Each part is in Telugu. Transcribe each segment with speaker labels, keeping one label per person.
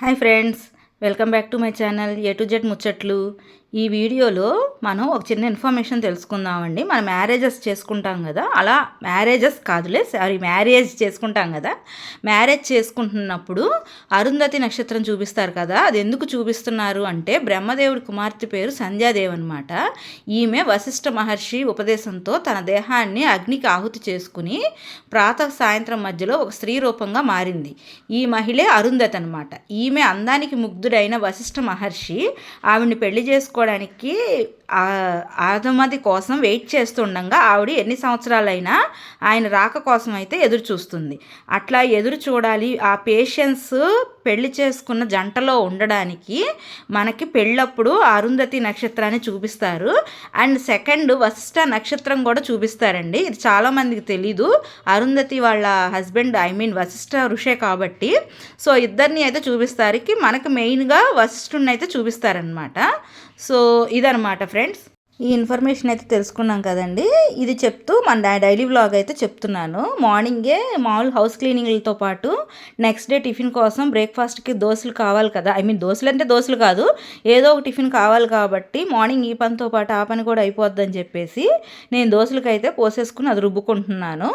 Speaker 1: Hi friends welcome back to my channel A to Z ముచ్చట్లు. ఈ వీడియోలో మనం ఒక చిన్న ఇన్ఫర్మేషన్ తెలుసుకుందామండి. మనం మ్యారేజెస్ చేసుకుంటాం కదా అలా మ్యారేజెస్ కాదులే సారీ మ్యారేజ్ చేసుకుంటాం కదా. మ్యారేజ్ చేసుకుంటున్నప్పుడు అరుంధతి నక్షత్రం చూపిస్తారు కదా అది ఎందుకు చూపిస్తున్నారు అంటే బ్రహ్మదేవుడి కుమార్తె పేరు సంధ్యాదేవ్ అనమాట ఈమె వశిష్ఠ మహర్షి ఉపదేశంతో తన దేహాన్ని అగ్నికి ఆహుతి చేసుకుని ప్రాత సాయంత్రం మధ్యలో ఒక స్త్రీ రూపంగా మారింది. ఈ మహిళే అరుంధతి అనమాట ఈమె అందానికి ముగ్ధుడైన వశిష్ఠ మహర్షి ఆవిడ్ని పెళ్ళి చేసుకు చేసుకోవడానికి ఆదమది కోసం వెయిట్ చేస్తుండగా ఆవిడ ఎన్ని సంవత్సరాలైనా ఆయన రాక కోసం అయితే ఎదురు చూస్తుంది అట్లా ఎదురు చూడాలి ఆ పేషెన్స్ పెళ్ళి చేసుకున్న జంటలో ఉండడానికి మనకి పెళ్ళప్పుడు అరుంధతి నక్షత్రాన్ని చూపిస్తారు. అండ్ సెకండ్ వశిష్ట నక్షత్రం కూడా చూపిస్తారండి. ఇది చాలామందికి తెలీదు. అరుంధతి వాళ్ళ హస్బెండ్ ఐ మీన్ వశిష్ట ఋషే కాబట్టి. సో ఇద్దరిని అయితే చూపిస్తారు. మనకు మెయిన్గా వశిష్ఠుని అయితే చూపిస్తారనమాట సో ఇదనమాట ఫ్రెండ్స్. ఈ ఇన్ఫర్మేషన్ అయితే తెలుసుకున్నాం కదండి. ఇది చెప్తూ మన డైలీ వ్లాగ్ అయితే చెప్తున్నాను. మార్నింగే మామూలు హౌస్ క్లీనింగ్లతో పాటు నెక్స్ట్ డే టిఫిన్ కోసం బ్రేక్ఫాస్ట్కి దోశలు కావాలి కదా. ఐ మీన్ దోశలు అంటే దోశలు కాదు. ఏదో ఒక టిఫిన్ కావాలి కాబట్టి మార్నింగ్ ఈ పనితో పాటు ఆ పని కూడా అయిపోద్దని చెప్పేసి నేను దోశలకి అయితే పోసేసుకుని అది రుబ్బుకుంటున్నాను.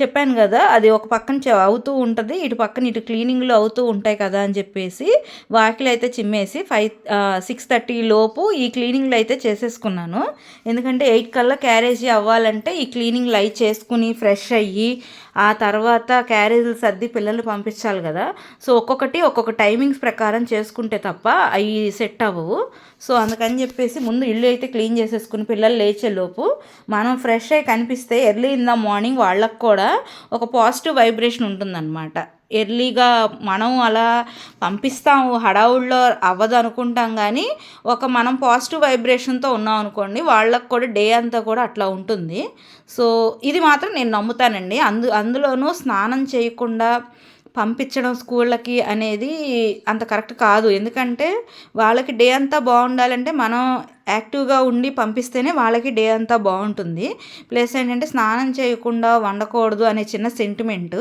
Speaker 1: చెప్పాను కదా అది ఒక పక్కన అవుతూ ఉంటుంది. ఇటు పక్కన ఇటు క్లీనింగ్లు అవుతూ ఉంటాయి కదా అని చెప్పేసి వాకిలు అయితే చిమ్మేసి ఫైవ్ సిక్స్ థర్టీ లోపు ఈ క్లీనింగ్లు అయితే చేసేసుకున్నాను. ఎందుకంటే ఎయిట్ కల్లా క్యారేజీ అవ్వాలంటే ఈ క్లీనింగ్ లైట్ చేసుకుని ఫ్రెష్ అయ్యి ఆ తర్వాత క్యారేజీలు సర్ది పిల్లలు పంపించాలి కదా. సో ఒక్కొక్కటి ఒక్కొక్క టైమింగ్స్ ప్రకారం చేసుకుంటే తప్ప అవి సెట్ అవ్వవు. సో అందుకని చెప్పేసి ముందు ఇల్లు అయితే క్లీన్ చేసేసుకుని పిల్లలు లేచేలోపు మనం ఫ్రెష్ అయ్యి కనిపిస్తే ఎర్లీ ఇన్ ద మార్నింగ్ వాళ్ళకు కూడా ఒక పాజిటివ్ వైబ్రేషన్ ఉంటుందన్నమాట. ఎర్లీగా మనం అలా పంపిస్తాము హడావుల్లో అవ్వదు అనుకుంటాం కానీ ఒక మనం పాజిటివ్ వైబ్రేషన్తో ఉన్నాం అనుకోండి వాళ్ళకు కూడా డే అంతా కూడా అట్లా ఉంటుంది. సో ఇది మాత్రం నేను నమ్ముతానండి. అందు అందులోనూ స్నానం చేయకుండా పంపించడం స్కూళ్ళకి అనేది అంత కరెక్ట్ కాదు. ఎందుకంటే వాళ్ళకి డే అంతా బాగుండాలంటే మనం యాక్టివ్గా ఉండి పంపిస్తేనే వాళ్ళకి డే అంతా బాగుంటుంది. ప్లస్ ఏంటంటే స్నానం చేయకుండా వండకూడదు అనే చిన్న సెంటిమెంట్.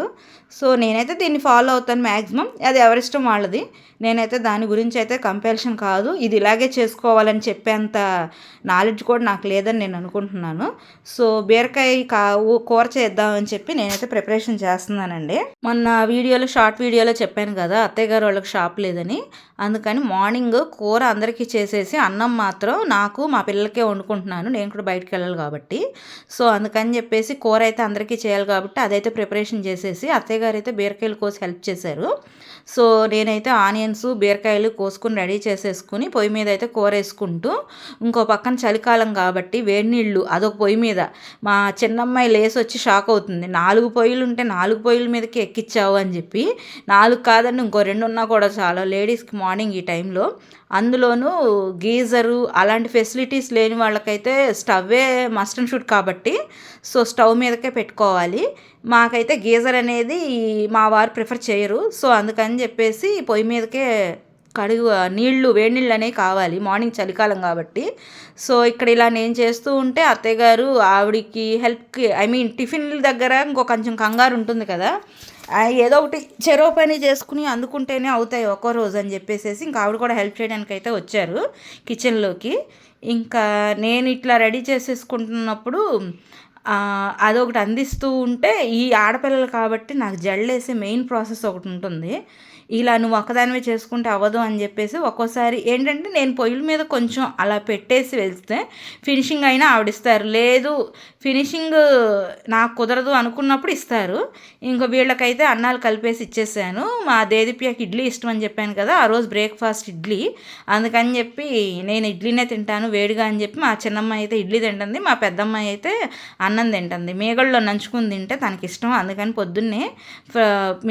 Speaker 1: సో నేనైతే దీన్ని ఫాలో అవుతాను మ్యాక్సిమం అది ఎవరిష్టం వాళ్ళది. నేనైతే దాని గురించి అయితే కంపెల్షన్ కాదు. ఇది ఇలాగే చేసుకోవాలని చెప్పేంత నాలెడ్జ్ కూడా నాకు లేదని నేను అనుకుంటున్నాను. సో బీరకాయ కా కూర చేద్దామని చెప్పి నేనైతే ప్రిపరేషన్ చేస్తున్నానండి. మొన్న వీడియోలో షార్ట్ వీడియోలో చెప్పాను కదా అత్తయ్య గారు వాళ్ళకి షాప్ లేదని. అందుకని మార్నింగ్ కూర అందరికీ చేసేసి అన్నం మాత్రం నాకు మా పిల్లలకే వండుకుంటున్నాను. నేను కూడా బయటకు వెళ్ళాలి కాబట్టి. సో అందుకని చెప్పేసి కూర అయితే అందరికీ చేయాలి కాబట్టి అదైతే ప్రిపరేషన్ చేసేసి అత్తయ్య గారు అయితే బీరకాయలు కోసి హెల్ప్ చేశారు. సో నేనైతే ఆనియన్స్ బీరకాయలు కోసుకుని రెడీ చేసేసుకుని పొయ్యి మీద అయితే కూర వేసుకుంటూ ఇంకో పక్కన చలికాలం కాబట్టి వేడి నీళ్ళు అదొక పొయ్యి మీద. మా చిన్నమ్మాయి లేసి వచ్చి షాక్ అవుతుంది. నాలుగు పొయ్యిలు ఉంటే నాలుగు పొయ్యిల మీదకి ఎక్కిచ్చావు అని చెప్పి. నాలుగు కాదండి ఇంకో రెండు ఉన్నా కూడా చాలా. లేడీస్కి మార్నింగ్ ఈ టైంలో. అందులోనూ గీజరు అలాంటి ఫెసిలిటీస్ లేని వాళ్ళకైతే స్టవ్వే మస్ట్ అండ్ షూట్ కాబట్టి సో స్టవ్ మీదకే పెట్టుకోవాలి. మాకైతే గీజర్ అనేది మా వారు ప్రిఫర్ చేయరు. సో అందుకని చెప్పేసి పొయ్యి మీదకే కడుగు నీళ్ళు వేడి నీళ్ళు అనేవి కావాలి. మార్నింగ్ చలికాలం కాబట్టి. సో ఇక్కడ ఇలా నేను చేస్తూ ఉంటే అత్తయ్య గారు ఆవిడికి హెల్ప్కి ఐ మీన్ టిఫిన్ల దగ్గర ఇంకో కొంచెం కంగారు ఉంటుంది కదా. ఏదో ఒకటి చెరో పని చేసుకుని అందుకుంటేనే అవుతాయి ఒక్కో రోజు అని చెప్పేసి ఇంకా ఆవిడ కూడా హెల్ప్ చేయడానికి అయితే వచ్చారు కిచెన్లోకి. ఇంకా నేను ఇట్లా రెడీ చేసేసుకుంటున్నప్పుడు అదొకటి అందిస్తూ ఉంటే ఈ ఆడపిల్లలు కాబట్టి నాకు జల్లేసే మెయిన్ ప్రాసెస్ ఒకటి ఉంటుంది. ఇలా నువ్వు ఒక్కదానివే చేసుకుంటే అవ్వదు అని చెప్పేసి ఒక్కోసారి ఏంటంటే నేను పొయ్యిల మీద కొంచెం అలా పెట్టేసి వెళ్తే ఫినిషింగ్ అయినా ఆవిడిస్తారు లేదు ఫినిషింగ్ నాకు కుదరదు అనుకున్నప్పుడు ఇస్తారు. ఇంకో వీళ్ళకైతే అన్నాలు కలిపేసి ఇచ్చేసాను. మా దేదిప్యకి ఇడ్లీ ఇష్టం అని చెప్పాను కదా ఆ రోజు బ్రేక్ఫాస్ట్ ఇడ్లీ. అందుకని చెప్పి నేను ఇడ్లీనే తింటాను వేడిగా అని చెప్పి మా చిన్నమ్మాయి అయితే ఇడ్లీ తింటుంది మా పెద్దమ్మాయి అయితే అన్నం తింటుంది. మేగడలో నంచుకుని తింటే తనకి ఇష్టం అందుకని పొద్దున్నే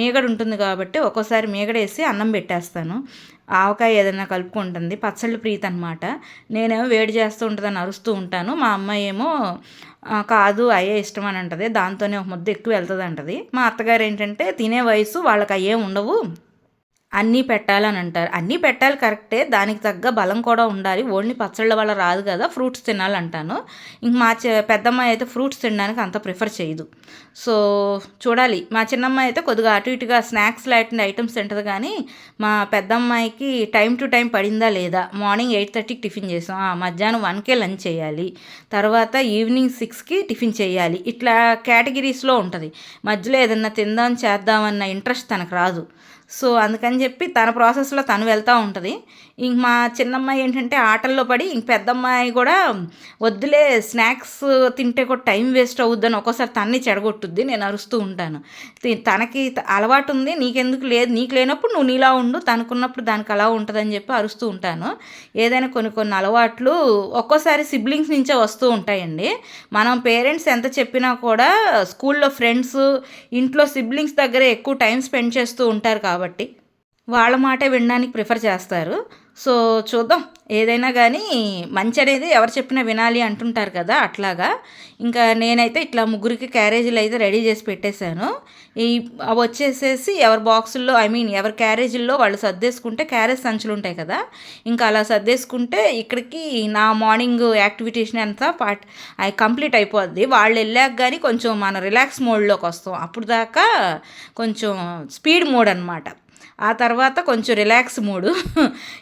Speaker 1: మేగడు ఉంటుంది కాబట్టి ఒక్కోసారి మేగడ వేసి అన్నం పెట్టేస్తాను. ఆవకాయ ఏదైనా కలుపుకుంటుంది. పచ్చళ్ళు ప్రీతి అనమాట నేనేమో వేడి చేస్తూ ఉంటుందని అరుస్తూ ఉంటాను. మా అమ్మాయి ఏమో కాదు అయ్యే ఇష్టం అని అంటది. దాంతోనే ఒక ముద్ద ఎక్కువ వెళ్తుంది అంటది మా అత్తగారు ఏంటంటే తినే వయసు వాళ్ళకి అయ్యే ఉండవు. అన్నీ పెట్టాలని అంటారు. అన్నీ పెట్టాలి కరెక్టే. దానికి తగ్గ బలం కూడా ఉండాలి. ఓన్లీ పచ్చళ్ళ వల్ల రాదు కదా. ఫ్రూట్స్ తినాలంటాను. ఇంక మా పెద్దమ్మాయి అయితే ఫ్రూట్స్ తినడానికి అంత ప్రిఫర్ చేయదు. సో చూడాలి. మా చిన్నమ్మాయి అయితే కొద్దిగా అటు ఇటుగా స్నాక్స్ లాంటి ఐటమ్స్ తింటుంది కానీ మా పెద్దమ్మాయికి టైం టు టైం పడిందా లేదా? మార్నింగ్ ఎయిట్ థర్టీకి టిఫిన్ చేసాం. మధ్యాహ్నం వన్కే లంచ్ చేయాలి. తర్వాత ఈవినింగ్ సిక్స్కి టిఫిన్ చేయాలి. ఇట్లా కేటగిరీస్లో ఉంటుంది. మధ్యలో ఏదన్నా తిందాం చేద్దామన్న ఇంట్రెస్ట్ తనకు రాదు. సో అందుకని చెప్పి తన ప్రాసెస్లో తను వెళ్తూ ఉంటుంది. ఇంక మా చిన్నమ్మాయి ఏంటంటే ఆటల్లో పడి ఇంక పెద్దమ్మాయి కూడా వద్దులే స్నాక్స్ తింటే కూడా టైం వేస్ట్ అవుద్దని ఒక్కోసారి తన్ని చెడగొట్టుద్ది నేను అరుస్తూ ఉంటాను. తనకి అలవాటు ఉంది నీకెందుకు లేదు నీకు లేనప్పుడు నువ్వు నీలా ఉండు తనకున్నప్పుడు దానికి అలా ఉంటుందని చెప్పి అరుస్తూ ఉంటాను. ఏదైనా కొన్ని కొన్ని అలవాట్లు ఒక్కోసారి సిబ్లింగ్స్ నుంచే వస్తూ ఉంటాయండి. మనం పేరెంట్స్ ఎంత చెప్పినా కూడా స్కూల్లో ఫ్రెండ్స్ ఇంట్లో సిబ్లింగ్స్ దగ్గర ఎక్కువ టైం స్పెండ్ చేస్తూ ఉంటారు కాబట్టి కాబట్టి వాళ్ళ మాటే వినడానికి ప్రిఫర్ చేస్తారు. సో చూద్దాం. ఏదైనా కానీ మంచి అనేది ఎవరు చెప్పినా వినాలి అంటుంటారు కదా అట్లాగా. ఇంకా నేనైతే ఇట్లా ముగ్గురికి క్యారేజీలు అయితే రెడీ చేసి పెట్టేశాను. ఈ అవి వచ్చేసేసి ఎవరి బాక్సుల్లో ఐ మీన్ ఎవరి క్యారేజీల్లో వాళ్ళు సర్దేసుకుంటే క్యారేజ్ సంచులు ఉంటాయి కదా. ఇంకా అలా సర్దేసుకుంటే ఇక్కడికి నా మార్నింగ్ యాక్టివిటీషన్ అంతా పార్ట్ అవి కంప్లీట్ అయిపోద్ది. వాళ్ళు వెళ్ళాక కానీ కొంచెం మన రిలాక్స్ మోడ్లోకి వస్తాం. అప్పుడు దాకా కొంచెం స్పీడ్ మోడ్ అనమాట ఆ తర్వాత కొంచెం రిలాక్స్ మూడు.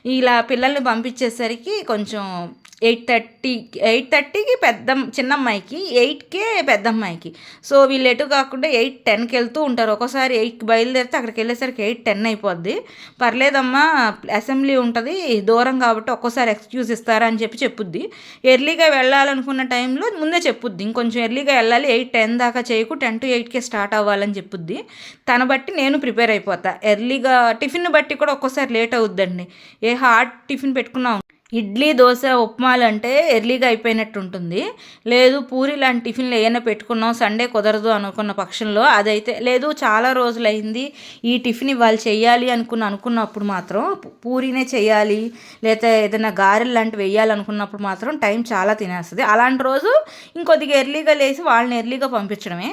Speaker 1: ఇలా పిల్లల్ని పంపించేసరికి కొంచెం ఎయిట్ థర్టీ ఎయిట్ థర్టీకి పెద్ద చిన్నమ్మాయికి ఎయిట్కే పెద్దమ్మాయికి. సో వీళ్ళు ఎటు కాకుండా ఎయిట్ టెన్కి వెళ్తూ ఉంటారు. ఒక్కోసారి ఎయిట్కి బయలుదేరితే అక్కడికి వెళ్ళేసరికి ఎయిట్ టెన్ అయిపోద్ది. పర్లేదమ్మా అసెంబ్లీ ఉంటుంది దూరం కాబట్టి ఒక్కోసారి ఎక్స్క్యూజ్ ఇస్తారా అని చెప్పి చెప్పుద్ది. ఎర్లీగా వెళ్ళాలనుకున్న టైంలో ముందే చెప్పుద్ది. ఇంకొంచెం ఎర్లీగా వెళ్ళాలి ఎయిట్ టెన్ దాకా చేయకు టెన్ టు ఎయిట్కే స్టార్ట్ అవ్వాలని చెప్పుద్ది. తన బట్టి నేను ప్రిపేర్ అయిపోతా. ఎర్లీగా టిఫిన్ బట్టి కూడా ఒక్కోసారి లేట్ అవుద్దండి. ఏ హార్డ్ టిఫిన్ పెట్టుకున్నాం ఇడ్లీ దోశ ఉప్మాలు అంటే ఎర్లీగా అయిపోయినట్టు ఉంటుంది. లేదు పూరి లాంటి టిఫిన్లు ఏమైనా పెట్టుకున్నాం సండే కుదరదు అనుకున్న పక్షంలో అదైతే లేదు చాలా రోజులైంది. ఈ టిఫిన్ ఇవాళ చేయాలి అనుకున్న అనుకున్నప్పుడు మాత్రం పూరినే చేయాలి లేదా ఏదైనా గారెలు లాంటివి వేయాలనుకున్నప్పుడు మాత్రం టైం చాలా తినేస్తుంది. అలాంటి రోజు ఇంకొద్దిగా ఎర్లీగా లేచి వాళ్ళని ఎర్లీగా పంపించడమే.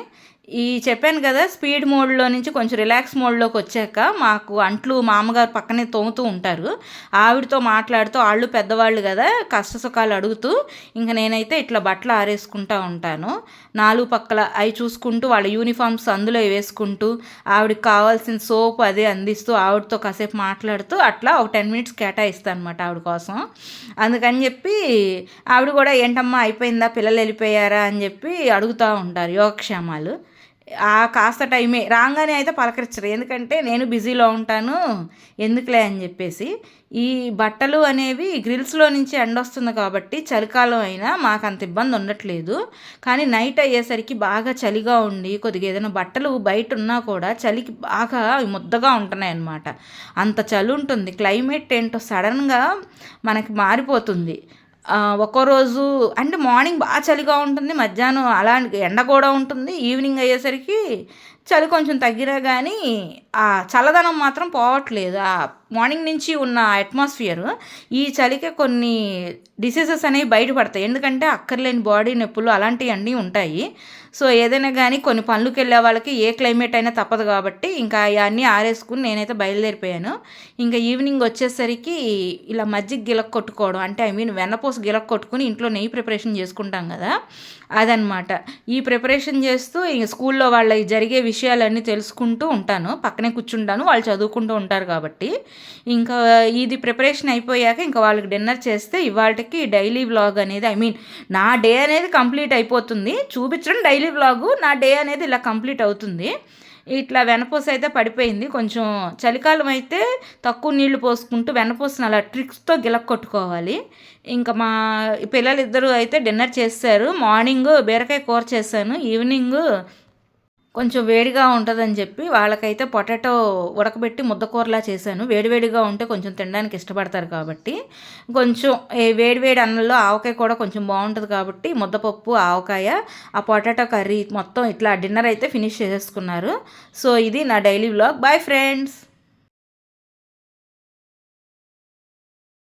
Speaker 1: ఈ చెప్పాను కదా స్పీడ్ మోడ్లో నుంచి కొంచెం రిలాక్స్ మోడ్లోకి వచ్చాక మాకు అంట్లు మామగారు పక్కనే తోముతూ ఉంటారు. ఆవిడతో మాట్లాడుతూ వాళ్ళు పెద్దవాళ్ళు కదా కష్ట సుఖాలు అడుగుతూ ఇంకా నేనైతే ఇట్లా బట్టలు ఆరేసుకుంటూ ఉంటాను. నాలుగు పక్కల అవి చూసుకుంటూ వాళ్ళ యూనిఫామ్స్ అందులో వేసుకుంటూ ఆవిడకి కావాల్సిన సోప్ అదే అందిస్తూ ఆవిడతో కాసేపు మాట్లాడుతూ అట్లా ఒక టెన్ మినిట్స్ కేటాయిస్తాను అనమాట ఆవిడ కోసం. అందుకని చెప్పి ఆవిడ కూడా ఏంటమ్మా అయిపోయిందా? పిల్లలు వెళ్ళిపోయారా? అని చెప్పి అడుగుతూ ఉంటారు యోగక్షేమాలు. ఆ కాస్త టైమే. రాగానే అయితే పలకరించరు. ఎందుకంటే నేను బిజీలో ఉంటాను. ఎందుకులే అని చెప్పేసి. ఈ బట్టలు అనేవి గ్రిల్స్లో నుంచి ఎండ వస్తుంది కాబట్టి చలికాలం అయినా మాకు అంత ఇబ్బంది ఉండట్లేదు. కానీ నైట్ అయ్యేసరికి బాగా చలిగా ఉండి కొద్దిగా ఏదైనా బట్టలు బయట ఉన్నా కూడా చలికి బాగా ముద్దగా ఉంటున్నాయి అన్నమాట అంత చలి ఉంటుంది. క్లైమేట్ ఏంటో సడన్గా మనకి మారిపోతుంది. ఒక్కో రోజు అంటే మార్నింగ్ బాగా చలిగా ఉంటుంది మధ్యాహ్నం అలా ఎండ కూడా ఉంటుంది ఈవినింగ్ అయ్యేసరికి చలి కొంచెం తగ్గినా కానీ ఆ చల్లదనం మాత్రం పోవట్లేదు. ఆ మార్నింగ్ నుంచి ఉన్న అట్మాస్ఫియర్ ఈ చలికి కొన్ని డిసీజెస్ అనేవి బయటపడతాయి. ఎందుకంటే అక్కర్లేని బాడీ నొప్పులు అలాంటివన్నీ ఉంటాయి. సో ఏదైనా కానీ కొన్ని పనులకు వెళ్ళే వాళ్ళకి ఏ క్లైమేట్ అయినా తప్పదు కాబట్టి ఇంకా అవన్నీ ఆరేసుకుని నేనైతే బయలుదేరిపోయాను. ఇంకా ఈవినింగ్ వచ్చేసరికి ఇలా మజ్జిగ గిలక్ కొట్టుకోవడం అంటే ఐ మీన్ వెన్నపూస గిలక్ కొట్టుకుని ఇంట్లో నెయ్యి ప్రిపరేషన్ చేసుకుంటాం కదా అదనమాట ఈ ప్రిపరేషన్ చేస్తూ ఇంక స్కూల్లో వాళ్ళ జరిగే విషయం విషయాలన్నీ తెలుసుకుంటూ ఉంటాను. పక్కనే కూర్చుంటాను. వాళ్ళు చదువుకుంటూ ఉంటారు కాబట్టి. ఇంకా ఇది ప్రిపరేషన్ అయిపోయాక ఇంకా వాళ్ళకి డిన్నర్ చేస్తే ఇవాళకి డైలీ వ్లాగ్ అనేది ఐ మీన్ నా డే అనేది కంప్లీట్ అయిపోతుంది. చూపించడం డైలీ వ్లాగు. నా డే అనేది ఇలా కంప్లీట్ అవుతుంది. ఇట్లా వెనపూస అయితే పడిపోయింది. కొంచెం చలికాలం అయితే తక్కువ నీళ్ళు పోసుకుంటూ వెనపూసను అలా ట్రిక్స్తో గిలక్ కొట్టుకోవాలి. ఇంకా మా పిల్లలిద్దరూ అయితే డిన్నర్ చేస్తారు. మార్నింగ్ బీరకాయ కూర చేశాను. ఈవినింగ్ కొంచెం వేడిగా ఉంటుందని చెప్పి వాళ్ళకైతే పొటాటో ఉడకబెట్టి ముద్దకూరలా చేశాను. వేడివేడిగా ఉంటే కొంచెం తినడానికి ఇష్టపడతారు కాబట్టి. కొంచెం వేడివేడి అన్నంలో ఆవకాయ కూడా కొంచెం బాగుంటుంది కాబట్టి ముద్దపప్పు ఆవకాయ ఆ పొటాటో కర్రీ మొత్తం ఇట్లా డిన్నర్ అయితే ఫినిష్ చేసేసుకున్నారు. సో ఇది నా డైలీ వ్లాగ్. Bye friends!